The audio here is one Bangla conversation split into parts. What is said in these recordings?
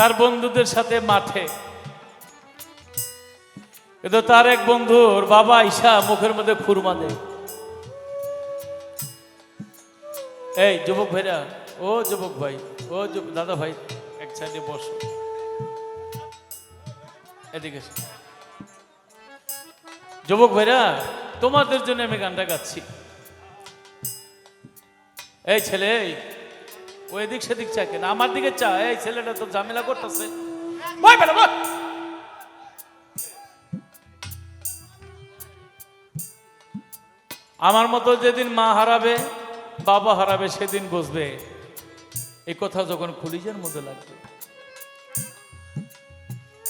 তার বন্ধুদের সাথে মাঠে। কিন্তু তার এক বন্ধুর বাবা ঈশা মুখের মধ্যে খুরমা দেয়। এই, যুবক ভাইরা, ও যুবক ভাই, ও দাদা ভাই, এক সাইডে বসো। এদিকে যুবক ভাইরা, তোমাদের জন্য আমি গানটা গাচ্ছি। এই ছেলে ও এদিক সেদিক চা কেন? আমার দিকে চা এই ছেলেটা তো ঝামেলা করতেছে। আমার মতো যেদিন মা হারাবে বাবা হারাবে সেদিন বুঝবে। এই কথা যখন খুলিজের মধ্যে লাগবে।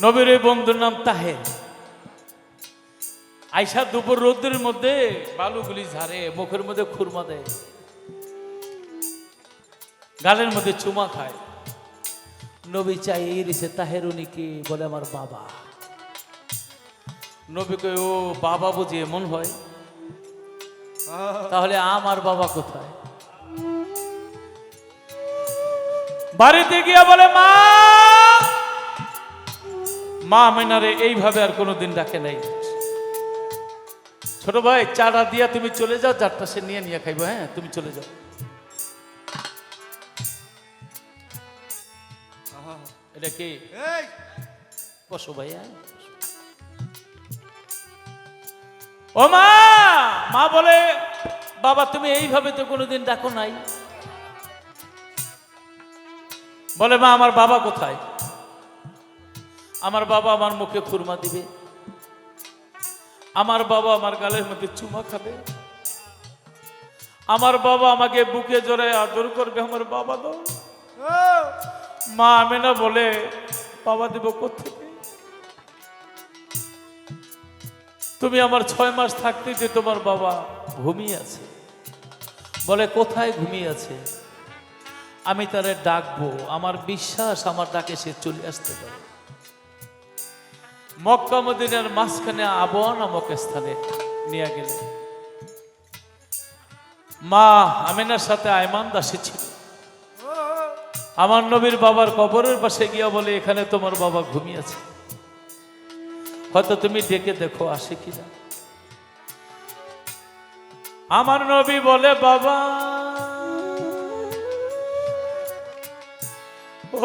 নবীর ওই বন্ধুর নাম তাহের। আইসা দুপুর রোদ্রের মধ্যে বালুগুলি ঝাড়ে মুখের মধ্যে খুরমা দেয়। গালের মধ্যে চুমা খায়। নবী চাই এই রিসে তাহের উনি কি? বলে আমার বাবা। নবীকে ও বাবা বুঝি এমন হয়? তাহলে আমার বাবা কোথায়? বাড়িতে গিয়া বলে, মা! মা মেনারে এইভাবে আর কোনোদিন ডাকে নাই। ছোট ভাই, চাটা দিয়া তুমি চলে যাও, চারটা সে নিয়ে নিয়ে খাইবো হ্যাঁ? তুমি চলে যাও। এটা কি? বসো ভাই হ্যাঁ ও মা! মা বলে বাবা তুমি এইভাবে তো কোনোদিন ডাকো নাই। বলে মা আমার বাবা কোথায়? আমার বাবা আমার মুখে খুরমা দিবে। আমার বাবা আমার গালের মধ্যে চুমা খাবে। আমার বাবা আমাকে বুকে জোরে আদর করবে আমার বাবা দাও মা আমেনা বলে, বাবা দেব কোথেকে তুমি আমার ছয় মাস থাকতে যে তোমার বাবা ঘুমিয়ে আছে। বলে, কোথায় ঘুমিয়ে আছে? আমি তারে ডাকবো, আমার বিশ্বাস, আমার ডাকে সে চলে আসতে পারে। মক্কা মাঝখানে আবহ নামক স্থানে নিয়ে গেলে মা আমিনার সাথে আয়মান দাসী ছিল। আমার নবীর বাবার কবরের পাশে গিয়া বলে, এখানে তোমার বাবা ঘুমিয়েছে। হয়তো তুমি ডেকে দেখো, আসে কিনা? আমার নবী বলে, বাবা,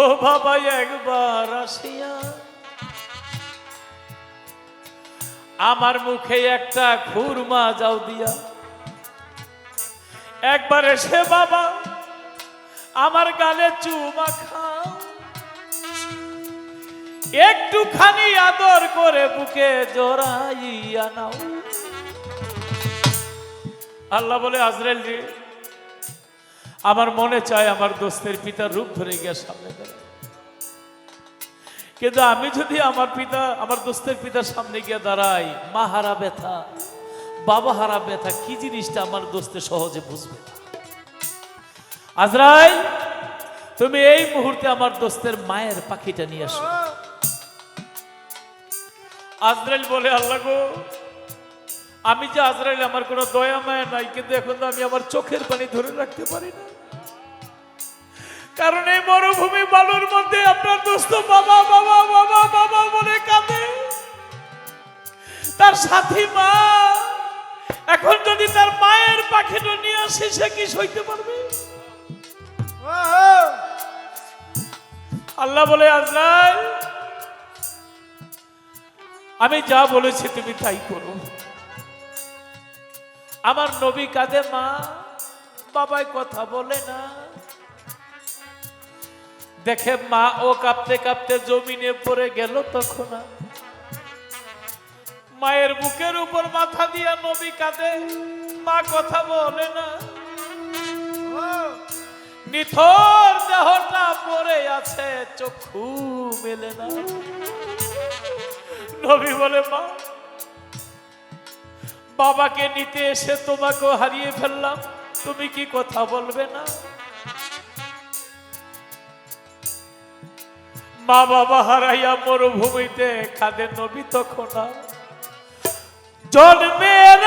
ও বাবা, একবার আসিয়া আমার মুখে একটা খুরমা যাও দিয়া। একবার এসে বাবা আমার গালে চুমা খাও। একটুখানি আদর করে বুকে জড়াইয়া নাও। আল্লাহ বলে, আজরাইল রে, আমার মনে চায় আমার দোস্তের পিতার রূপ ধরে গিয়ে সামনে দাঁড়ায় কিন্তু আমি যদি আমার পিতা, আমার দোস্তের পিতার সামনে গিয়ে দাঁড়াই, মা হারা ব্যথা, বাবা হারা ব্যথা, কি জিনিসটা আমার দোস্তে সহজে বুঝবে না? আজরাইল, তুমি এই মুহূর্তে আমার দোস্তের মায়ের পাখিটা নিয়ে আসো। আজরাইল বলে, আল্লাহ গো, আমি যে আজরাইল, আমার কোনো দয়া মায়া নাই, কিন্তু এখন আমি আমার চোখের পানি ধরে রাখতে পারি না। কারণ এই মরুভূমি বালুর মধ্যে আপনার দোস্ত বাবা বাবা বাবা বাবা বলে কাঁদে। তার সাথী মা, এখন যদি তার মায়ের পাখিটা নিয়ে আসে, সে কি সইতে পারবে? আল্লাহ বলে আজরাইল আমি যা বলেছি তুমি তাই করো। আমার নবী কাঁদে, মা, বাবাই কথা বলে না। দেখে মা ও কাঁপতে কাঁপতে জমিনে পড়ে গেল তখন মায়ের বুকের উপর মাথা দিয়া নবী কাঁদে, মা কথা বলে না। নিথর দেহটা আছে চক্ষু মেলে না। নবী বলে, মা, বাবাকে নিতে এসে তোমাকেও হারিয়ে ফেললাম। তুমি কি কথা বলবে না? মা বাবা হারাইয়া মরুভূমিতে খাদে নবী তখন আর। জন্মের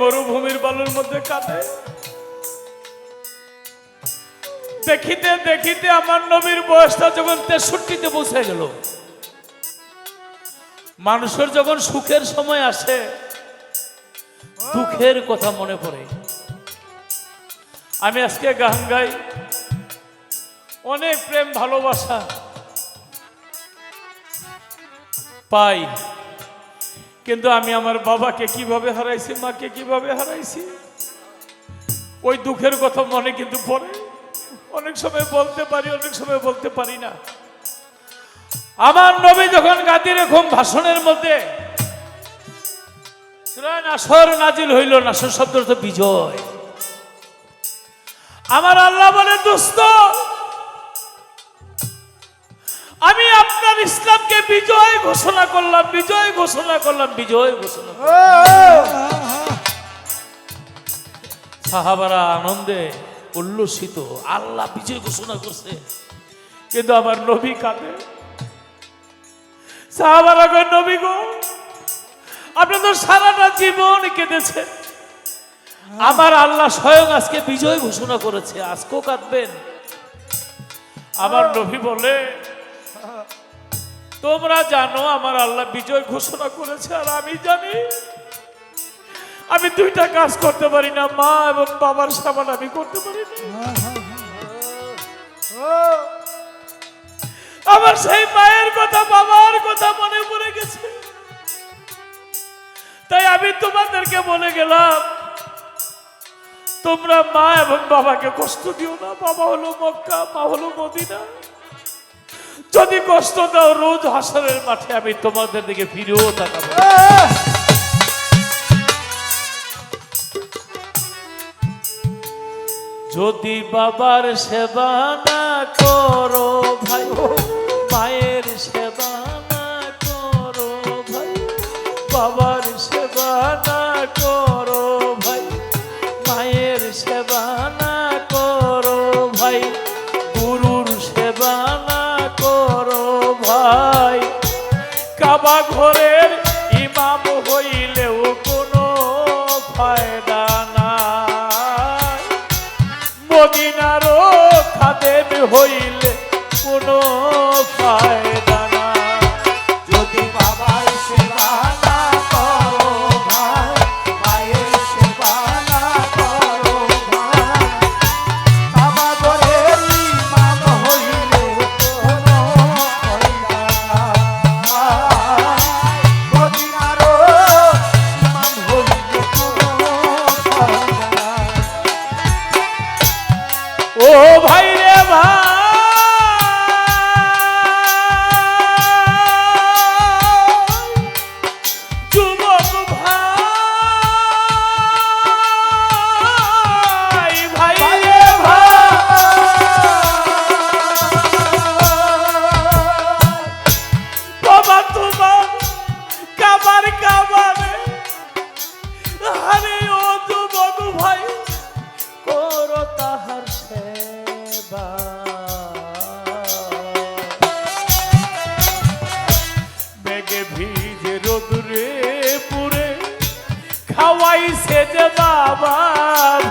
মরুভূমির বালুর মধ্যে কাঁদে। দেখিতে দেখিতে আমার নবীর বয়সটা যখন তেষট্টিতে পৌঁছে গেল। মানুষের যখন সুখের সময় আসে, দুঃখের কথা মনে পড়ে। আমি আজকে গান গাই। অনেক প্রেম, ভালোবাসা পাই। কিন্তু আমি আমার বাবাকে কীভাবে হারাইছি, মাকে কীভাবে হারাইছি? ওই দুঃখের কথা মনে কিন্তু পড়ে। অনেক সময় বলতে পারি, অনেক সময় বলতে পারি না। আমার নবী যখন গাদির এরকম ভাষণের মধ্যে সূরা নাসর নাজিল হইল, নাসর শব্দ বিজয়। আমার আল্লাহ বলে, দোস্ত আমি আপনার ইসলামকে বিজয় ঘোষণা করলাম বিজয় ঘোষণা করলাম বিজয় ঘোষণা। সাহাবারা আনন্দে উল্লসিত আল্লাহ বিজয় ঘোষণা করছে কিন্তু আমার নবী কাঁদে। সাহাবারা কয়, নবী গো আপনি তো সারাটা জীবন কেঁদেছে আমার আল্লাহ স্বয়ং আজকে বিজয় ঘোষণা করেছে আজকেও কাঁদবেন। আমার নবী বলে তোমরা জানো আমার আল্লাহ বিজয় ঘোষণা করেছে আর আমি জানি। আমি দুইটা কাজ করতে পারি না, মা এবং বাবার সামান আমি করতে পারি না। আমার সেই মায়ের কথা, বাবার কথা মনে পড়ে গেছে। তাই আমি তোমাদেরকে বলে গেলাম, তোমরা মা এবং বাবাকে কষ্ট দিও না। বাবা হলো মক্কা, মা হলো মদিনা। যদি কষ্ট দাও, রোজ হাসরের মাঠে আমি তোমাদের দিকে ফিরেও তাকাবো। যদি বাবার সেবা না করো ভাই, মায়ের সেবা না করো ভাই, বাবার ফায়দা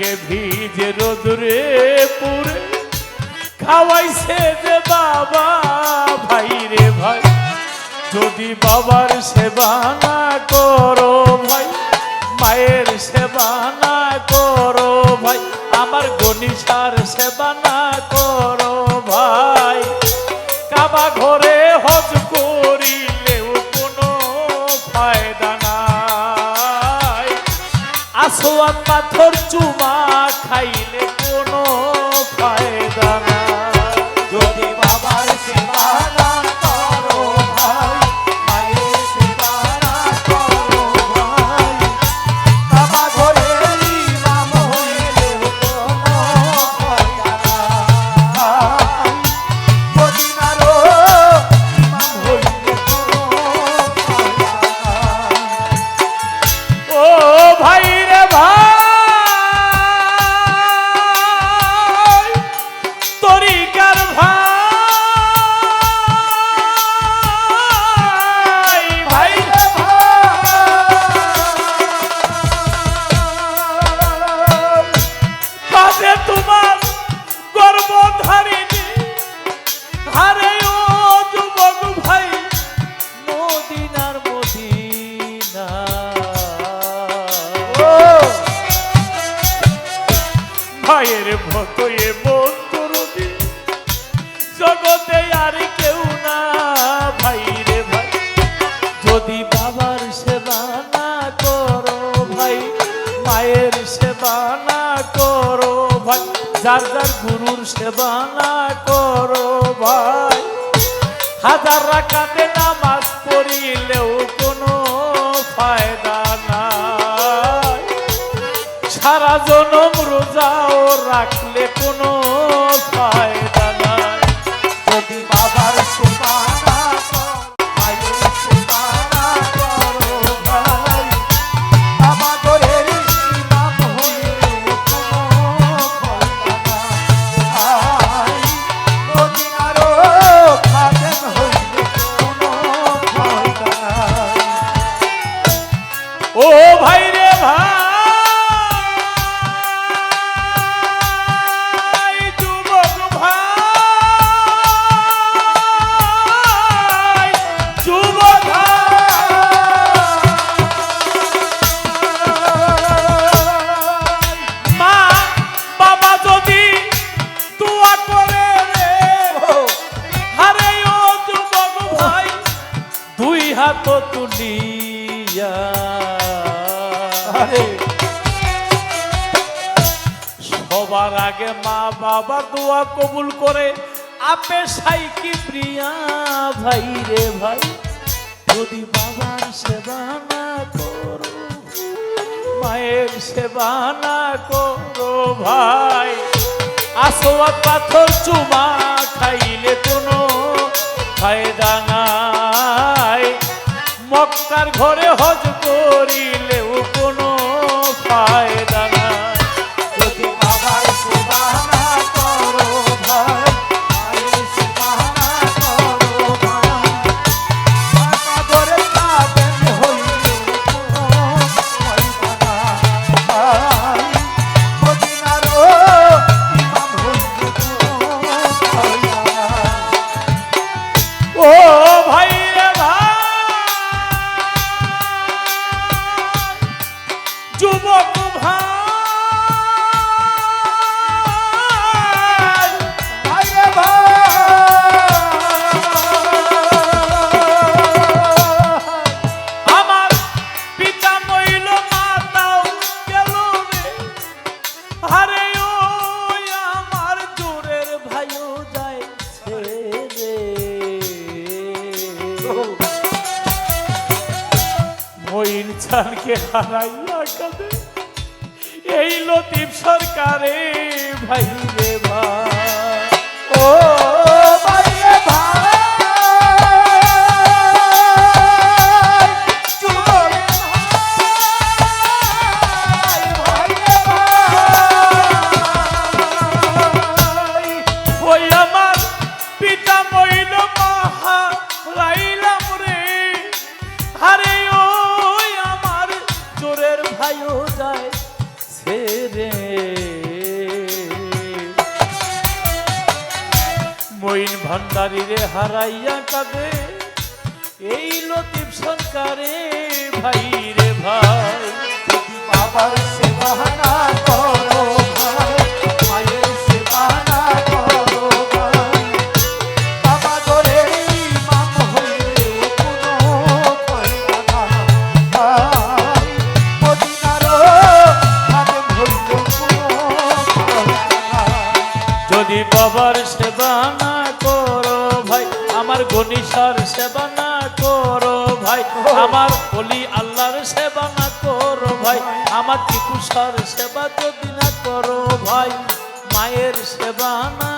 মেঘে ভিজে রোদরে পুরে খাওয়াইছে যে বাবা ভাই রে ভাই। যদি বাবার সেবা না করো ভাই, মায়ের সেবা না করো ভাই, আমার গণিসার সেবা না করো ভাই। কাবা ঘরে হজ করিলেও কোনো ফায়দা নাই। আসোয়ান পাথর চুমা খাইলে গুরুর সেবা না করো ভাই। হাজার রাখাতে নামাজ বাবা দোয়া কবুল করে। আপে সাই কি প্রিয়া ভাই রে ভাই, যদি বাবার সেবা না করো, মায়ের সেবা না করো ভাই। আসোয়া পাথর চুমা খাইলে কোনো ফায়দা নাই। মক্কার ঘরে হজ করিলে ছাড়াই আল্লাহর সেবা না করো ভাই। আমার বলি আল্লাহর সেবা না করো ভাই। আমার টিপুসার সেবা যদি না করো ভাই, মায়ের সেবা না